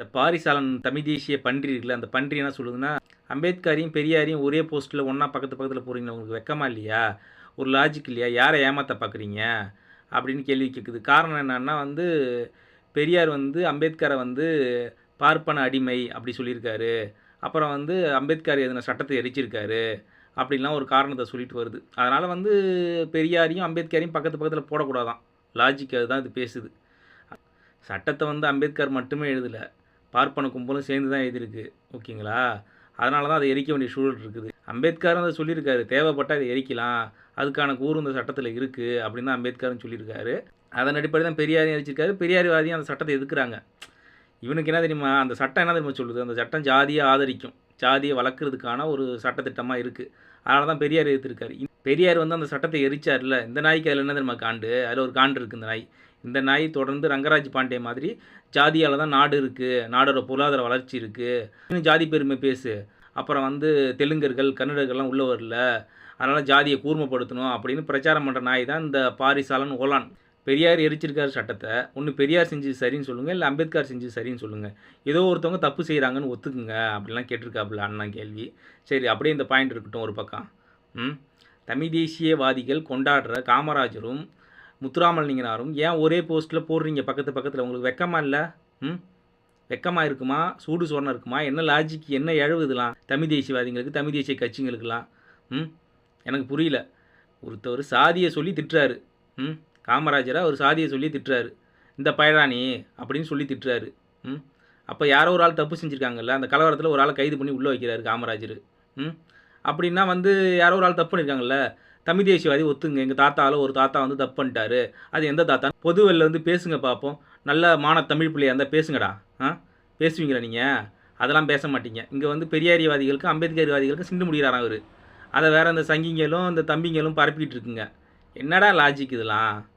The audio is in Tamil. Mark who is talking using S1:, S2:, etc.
S1: இந்த பாரிசாலன் தமிழ் தேசிய பன்றி இருக்குல்ல அந்த பன்றி என்ன சொல்லுதுன்னா அம்பேத்கரையும் பெரியாரையும் ஒரே போஸ்ட்டில் ஒன்றா பக்கத்து பக்கத்தில் போகிறீங்களா உங்களுக்கு வெக்கமா இல்லையா? ஒரு லாஜிக் இல்லையா? யாரை ஏமாற்ற பார்க்குறீங்க அப்படின்னு கேள்வி கேட்குது காரணம் என்னன்னா வந்து பெரியார் வந்து அம்பேத்கரை வந்து பார்ப்பன அடிமை அப்படி சொல்லியிருக்காரு. அப்புறம் வந்து அம்பேத்கர் எதுன சட்டத்தை எரிச்சிருக்காரு அப்படின்லாம் ஒரு காரணத்தை சொல்லிட்டு வருது. அதனால் வந்து பெரியாரையும் அம்பேத்கரையும் பக்கத்து பக்கத்தில் போடக்கூடாதான். லாஜிக் அதுதான் இது பேசுது. சட்டத்தை வந்து அம்பேத்கர் மட்டுமே எழுதலை. பார்ப்பன கும்பலும் சேர்ந்து தான் எழுதியிருக்கு ஓகேங்களா? அதனால தான் அதை எரிக்க வேண்டிய சூழல் இருக்குது. அம்பேத்கர் அதை சொல்லியிருக்காரு. தேவைப்பட்டால் அதை எரிக்கலாம். அதுக்கான கூறு இந்த சட்டத்தில் இருக்குது அப்படின்னு தான் அம்பேத்கர்னு சொல்லியிருக்காரு. அதன் அடிப்படை தான் பெரியாரையும் எரிச்சிருக்காரு. பெரியாரிவாதியும் அந்த சட்டத்தை எதுக்குறாங்க இவனுக்கு என்ன தெரியுமா? அந்த சட்டம் என்ன தெரியுமா சொல்லுது? அந்த சட்டம் ஜாதியை ஆதரிக்கும். ஜாதியை வளர்க்குறதுக்கான ஒரு சட்டத்திட்டமாக இருக்குது அதனால தான் பெரியார் எதிர்த்திருக்காரு. பெரியார் வந்து அந்த சட்டத்தை எரிச்சார்ல. இந்த நாய்க்கு அதில் என்ன தெரியுமா காண்டு? அதில் ஒரு காண்டு இருக்குது இந்த நாய். இந்த நாய் தொடர்ந்து ரங்கராஜ் பாண்டே மாதிரி ஜாதியால் தான் நாடு இருக்குது நாடோட பொருளாதார வளர்ச்சி இருக்குது இன்னும் ஜாதி பெருமை பேசு. அப்புறம் வந்து தெலுங்கர்கள் கன்னடர்கள்லாம் உள்ளே வரல. அதனால் ஜாதியை கூர்மைப்படுத்தணும் அப்படின்னு பிரச்சாரம் பண்ணுற நாய் தான் இந்த பாரிசாலன் ஓலான். பெரியார் எரிச்சிருக்காரு சட்டத்தை. ஒன்று பெரியார் செஞ்சு சரின்னு சொல்லுங்கள் இல்லை அம்பேத்கர் செஞ்சு சரின்னு சொல்லுங்கள் ஏதோ ஒருத்தவங்க தப்பு செய்கிறாங்கன்னு ஒத்துக்குங்க அப்படிலாம் கேட்டிருக்காப்புல அண்ணா கேள்வி. சரி அப்படியே இந்த பாயிண்ட் இருக்கட்டும் ஒரு பக்கம். ம்? தமிழ் தேசியவாதிகள் கொண்டாடுற காமராஜரும் முத்துராமலிங்கனாரும் ஏன் ஒரே போஸ்ட்டில் போடுறீங்க? பக்கத்து பக்கத்தில். உங்களுக்கு வெக்கமாக இல்லை? ம்? வெக்கமாக இருக்குமா? சூடு சொரணம் இருக்குமா? என்ன லாஜிக் என்ன இழவு இதெல்லாம்? தமிழ் தேசியவாதிகளுக்கு தமிழ் தேசிய கட்சிங்களுக்கெல்லாம் ம்? எனக்கு புரியல. ஒருத்தவர் சாதியை சொல்லி திட்டுறாரு. ம்? காமராஜரை அவர் சாதியை சொல்லி திட்டுறாரு. இந்த பயடானி அப்படின்னு சொல்லி திட்டுறாரு. ம்? அப்போ யாரோ ஒரு ஆள் தப்பு செஞ்சுருக்காங்கல்ல? அந்த கலவரத்தில் ஒரு ஆளை கைது பண்ணி உள்ளே வைக்கிறாரு காமராஜர். ம்? அப்படின்னா வந்து யாரோ ஒரு ஆள் தப்பு பண்ணியிருக்காங்கல்ல தமிழ் தேசியவாதி ஒத்துங்க. எங்கள் தாத்தாவில் ஒரு தாத்தா வந்து தப்பு பண்ணிட்டாரு. அது எந்த தாத்தா? பொது வந்து பேசுங்க பார்ப்போம் நல்ல மான தமிழ் பிள்ளையாக இருந்தால் பேசுங்கடா. ஆ? பேசுவீங்களா நீங்கள் அதெல்லாம் பேச மாட்டீங்க. இங்கே வந்து பெரியாரியவாதிகளுக்கு அம்பேத்கர்வாதிகளுக்கு சிண்டு முடிகிறாராம் அவர்? அதை வேறு இந்த சங்கிங்களும் இந்த தம்பிங்களும் பரப்பிக்கிட்டு இருக்குங்க. என்னடா லாஜிக் இதெல்லாம்?